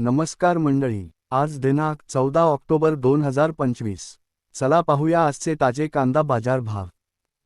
नमस्कार मंडळी आज दिनांक चौदा ऑक्टोबर दोन हजार पंचवीस. चला पाहूया आजचे ताजे कांदा बाजार भाव.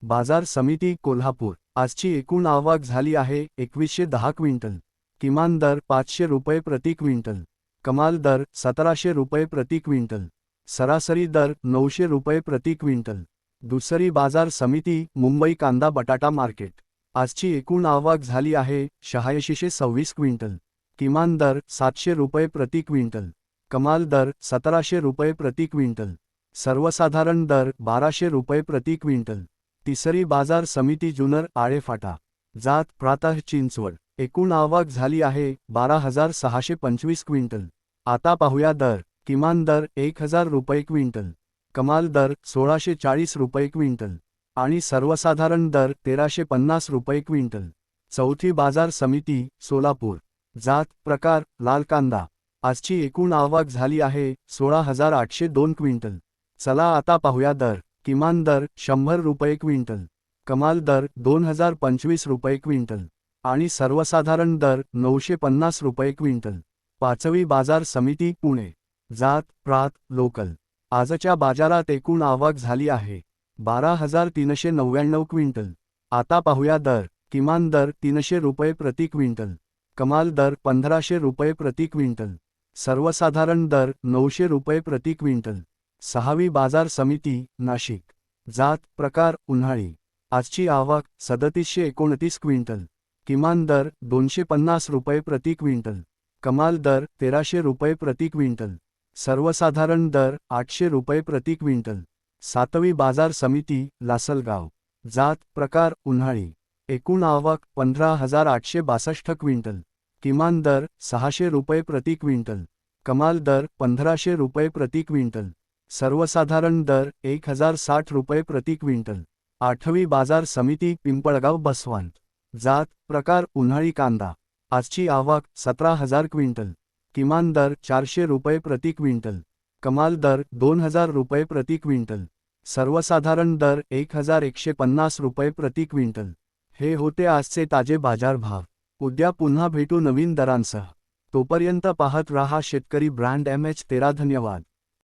बाजार समिती कोल्हापूर आजची एकूण आवक झाली आहे एकवीसशे दहा क्विंटल. किमान दर पाचशे रुपये प्रति क्विंटल. कमाल दर सतराशे रुपये प्रति क्विंटल. सरासरी दर नऊशे रुपये प्रति क्विंटल. दुसरी बाजार समिती मुंबई कांदा बटाटा मार्केट. आजची एकूण आवक झाली आहे शहाऐंशीशे सव्वीस क्विंटल. किमान दर सातशे रुपये प्रति क्विंटल. कमाल दर सतराशे रुपये प्रति क्विंटल. सर्वसाधारण दर बाराशे रुपये प्रति क्विंटल. तिसरी बाजार समिती जुनर आळेफाटा. जात प्रातः चिंचवड. एकूण आवक झाली आहे बारा हजार सहाशे पंचवीस क्विंटल. आता पाहूया दर. किमान दर एक हजार रुपये क्विंटल. कमाल दर सोळाशे चाळीस रुपये क्विंटल. आणि सर्वसाधारण दर तेराशे पन्नास रुपये क्विंटल. चौथी बाजार समिती सोलापूर. जात प्रकार लाल कांदा. आजची एकूण आवक झाली आहे सोळा हजार आठशे दोन क्विंटल. चला आता पाहूया दर. किमान दर शंभर रुपये क्विंटल. कमाल दर दोन हजार पंचवीस रुपये क्विंटल. आणि सर्वसाधारण दर नऊशे पन्नास रुपये क्विंटल. पाचवी बाजार समिती पुणे. जात प्रात लोकल. आजच्या बाजारात एकूण आवक झाली आहे बारा हजार तीनशे नव्याण्णव क्विंटल. आता पाहूया दर. किमान दर तीनशे रुपये प्रति क्विंटल. कमाल दर पंधराशे रुपये प्रति क्विंटल. सर्वसाधारण दर नऊशे रुपये प्रति क्विंटल. सहावी बाजार समिती नाशिक. जात प्रकार उन्हाळी. आजची आवक सदतीसशे एकोणतीस क्विंटल. किमान दर दोनशे पन्नास रुपये प्रति क्विंटल. कमाल दर तेराशे रुपये प्रति क्विंटल. सर्वसाधारण दर आठशे रुपये प्रति क्विंटल. सातवी बाजार समिती लासलगाव. जात प्रकार उन्हाळी. एकूण आवक पंधरा हजार आठशे बासष्ट क्विंटल. किमान दर सहाशे रुपये प्रति क्विंटल. कमाल दर पंधराशे रुपये प्रति क्विंटल. सर्वसाधारण दर एक हजार साठ रुपये प्रति क्विंटल. आठवी बाजार समिती पिंपळगाव बसवंत. जात प्रकार उन्हाळी कांदा. आजची आवक सतरा हजार क्विंटल. किमान दर चारशे रुपये प्रति क्विंटल. कमाल दर दोन हजार रुपये प्रति क्विंटल. सर्वसाधारण दर एक हजार एकशे पन्नास रुपये प्रति क्विंटल. हे होते आजचे ताजे बाजार भाव. उद्या पुन्हा भेटू नवीन दरांसह. तोपर्यंत पाहत रहा शेतकरी ब्रँड एम एच तेरा धन्यवाद.